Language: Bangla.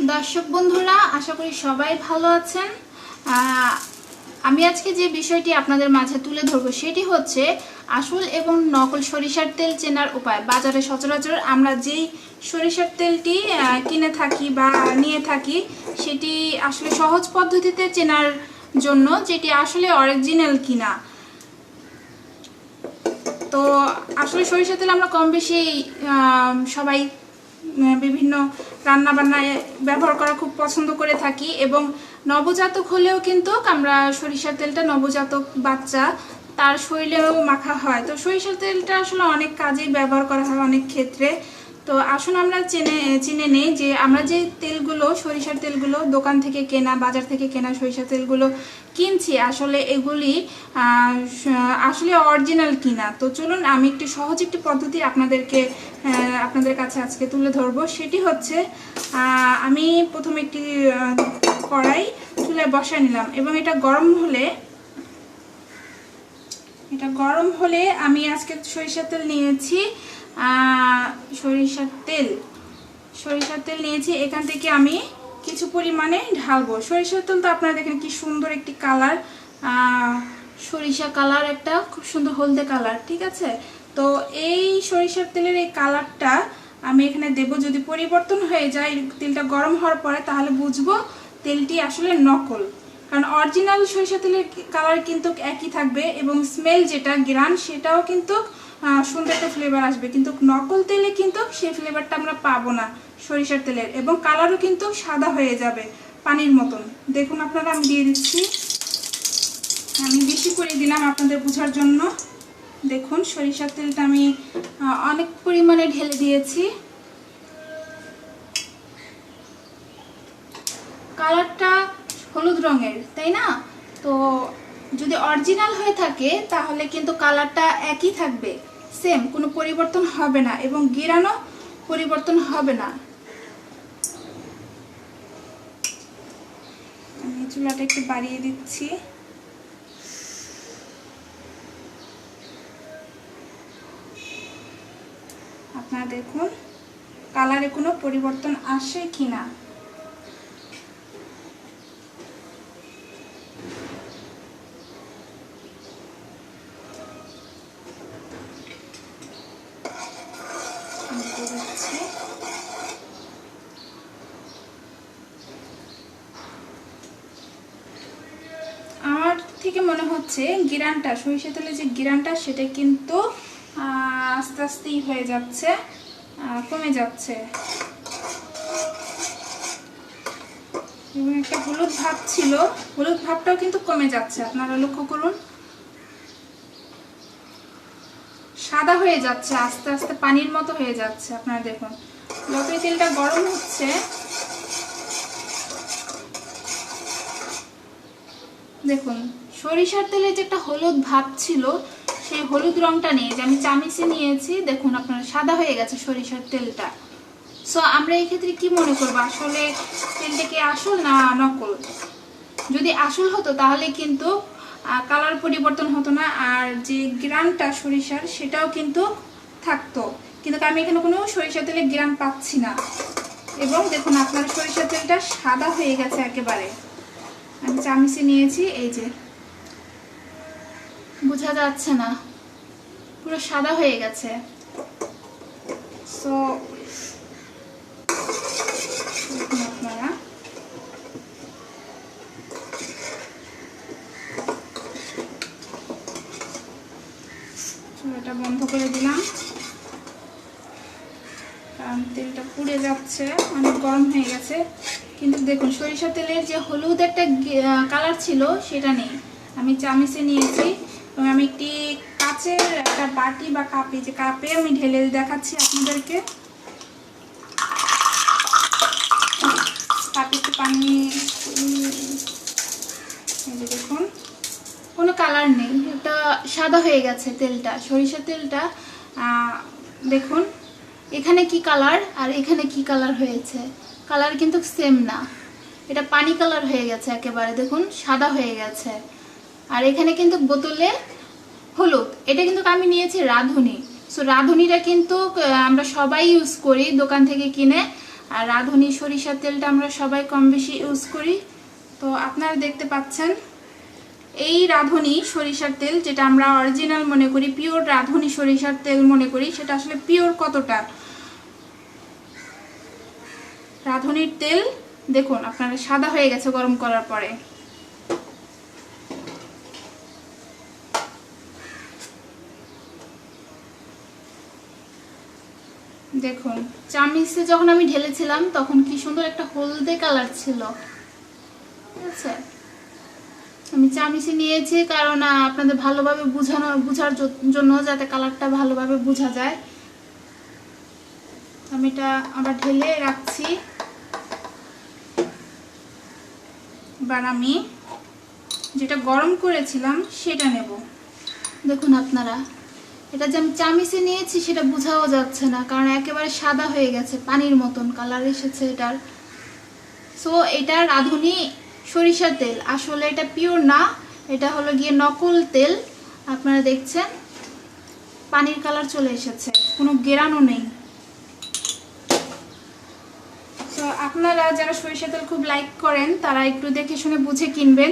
দর্শক বন্ধুরা, আশা করি সবাই ভালো আছেন। আমি আজকে যে বিষয়টি আপনাদের মাঝে তুলে ধরবো সেটি হচ্ছে আসল এবং নকল সরিষার তেল চেনার উপায়। বাজারে সচরাচর আমরা যেই সরিষার তেলটি কিনে থাকি বা নিয়ে থাকি, সেটি আসলে সহজ পদ্ধতিতে চেনার জন্য যেটি আসলে অরিজিনাল কিনা। তো আসলে সরিষার তেল আমরা কম বেশি সবাই বিভিন্ন রান্না বান্নায় ব্যবহার করা খুব পছন্দ করে থাকি এবং নবজাতক হলেও কিন্তু আমরা সরিষার তেলটা নবজাতক বাচ্চা, তার শরীরেও মাখা হয়। তো সরিষার তেলটা আসলে অনেক কাজেই ব্যবহার করা হয় অনেক ক্ষেত্রে। তো আসুন আমরা চেনে, চিনে নেই যে আমরা যে তেলগুলো, সরিষার তেলগুলো দোকান থেকে কেনা, বাজার থেকে কেনা সরিষার তেলগুলো কিনছি, আসলে এগুলি আসলে অরিজিনাল কিনা। তো চলুন আমি একটি সহজ একটি পদ্ধতি আপনাদেরকে আপনাদের কাছে আজকে তুলে ধরবো। সেটি হচ্ছে আমি প্রথমে একটি কড়াই চুলায় বসায় নিলাম এবং এটা গরম হলে, এটা গরম হলে আমি আজকে সরিষার তেল নিয়েছি। সরিষার তেল। সরিষার তেল নিয়েছি, এখান থেকে আমি কিছু পরিমাণে ঢালবো। সরিষার তেল তো আপনারা দেখেন কি সুন্দর একটি কালার। সরিষা কালার একটা, খুব সুন্দর হলদে কালার, ঠিক আছে? তো এই সরিষার তেলের এই কালারটা আমি এখানে দেব। যদি পরিবর্তন হয়ে যায় তেলটা গরম হওয়ার পরে, তাহলে বুঝব তেলটি আসলে নকল। কারণ অরিজিনাল সরিষা তেলের কালার কিন্তু একই থাকবে এবং স্মেল যেটা গ্রান সেটাও কিন্তু সুন্দর একটা ফ্লেভার আসবে। কিন্তু নকল তেলে কিন্তু সেই ফ্লেভারটা আমরা পাবো না সরিষার তেলের এবং কালারও কিন্তু সাদা হয়ে যাবে পানির মতন। দেখুন আপনারা, আমি দিয়ে দিচ্ছি। আমি বেশি করে দিলাম আপনাদের বোঝার জন্য। দেখুন, সরিষার তেলটা আমি অনেক পরিমাণে ঢেলে দিয়েছি। কালারটা হলুদ রঙের, তাই না? তো যদি অরিজিনাল হয়ে থাকে, তাহলে কিন্তু কালারটা একই থাকবে। সেম কোনো পরিবর্তন হবে না এবং গিরানো পরিবর্তন হবে না। আমি চুলাটা একটু বাড়িয়ে দিচ্ছি। আপনারা দেখুন কালারে কোনো পরিবর্তন আসে কিনা। আমি দিয়ে দিচ্ছি। আমার থেকে মনে হচ্ছে গিরানটা, সরিষা তেলের যে গিরানটা, সেটা কিন্তু আস্তে আস্তেই হয়ে যাচ্ছে কমে যাচ্ছে। এবং একটা হলুদ ভাব ছিল, হলুদ ভাবটাও কিন্তু কমে যাচ্ছে, আপনারা লক্ষ্য করুন। সাদা হয়ে যাচ্ছে, আস্তে আস্তে পানির মতো হয়ে যাচ্ছে, আপনারা দেখুন। যতই তেলটা গরম হচ্ছে, দেখুন সরিষার তেলে যে একটা হলুদ ভাব ছিল, সেই হলুদ রংটা নেই যে আমি চামিচে নিয়েছি, দেখুন আপনার, সাদা হয়ে গেছে সরিষার তেলটা। সো আমরা এই ক্ষেত্রে কি মনে করব? আসলে তেলটা কি আসল না নকল? যদি আসল হতো, তাহলে কিন্তু কালার পরিবর্তন হতো না, আর যে গ্রামটা সরিষার, সেটাও কিন্তু থাকতো। কিন্তু আমি এখানে কোনো সরিষা তেলের গ্রাম পাচ্ছি না। এবং দেখুন, আপনার সরিষা তেলটা সাদা হয়ে গেছে একেবারে। আমি চামিচে নিয়েছি, এই যে। বোঝা যাচ্ছে না। পুরো সাদা হয়ে গেছে। সো আপনারা? চুলাটা বন্ধ করে দিলাম। কারণ তেলটা পুড়ে যাচ্ছে অনেক গরম হয়ে গেছে। কিন্তু দেখুন সরিষা তেলের যে হলুদ একটা কালার ছিল সেটা নেই। আমি চামিচে নিয়েছি। এবং আমি একটি কাচের একটা বাটি বা কাপে যে কাপে আমি ঢেলে দেখাচ্ছি আপনাদেরকে। কাপে একটু পানি দেখুন, কোনো কালার নেই এটা সাদা হয়ে গেছে তেলটা সরিষা তেলটা। দেখুন, এখানে কি কালার আর এখানে কি কালার হয়েছে। কালার কিন্তু সেম না, এটা পানি কালার হয়ে গেছে একেবারে, দেখুন, সাদা হয়ে গেছে। আর এখানে কিন্তু বোতলে হলুদ। এটা কিন্তু আমি নিয়েছি রাঁধুনি। সো রাঁধুনিটা কিন্তু আমরা সবাই ইউজ করি দোকান থেকে কিনে। আর রাঁধুনি সরিষার তেলটা আমরা সবাই কম বেশি ইউজ করি। তো আপনারা দেখতে পাচ্ছেন, এই রাঁধুনি সরিষার তেল, যেটা আমরা অরিজিনাল মনে করি পিওর রাঁধুনি সরিষার তেল মনে করি, সেটা আসলে পিওর কতটা? রাঁধুনির তেল, দেখুন, আপনারা সাদা হয়ে গেছে গরম করার পরে। দেখুন, চামিচে যখন আমি ঢেলেছিলাম, তখন কি সুন্দর একটা হলদে কালার ছিল। ঠিক আছে? আমি চামিচে নিয়েছি কারণ আপনাদের ভালোভাবে বোঝানো, বোঝার জন্য যাতে কালারটা ভালোভাবে বোঝা যায়। আমি এটা আবার ঢেলে রাখছি। এবার আমি যেটা গরম করেছিলাম, সেটা নেব। দেখুন আপনারা। এটা যে আমি চামিচে নিয়েছি সেটা বোঝাও যাচ্ছে না, কারণ একেবারে সাদা হয়ে গেছে, পানির মতন কালার এসেছে এটার। সো এটা রাঁধুনি সরিষার তেল, আসলে এটা পিওর না, এটা হলো গিয়ে নকল তেল। আপনারা দেখছেন, পানির কালার চলে এসেছে, কোনো গেরানো নেই। তো আপনারা যারা সরিষা তেল খুব লাইক করেন, তারা একটু দেখে শুনে বুঝে কিনবেন।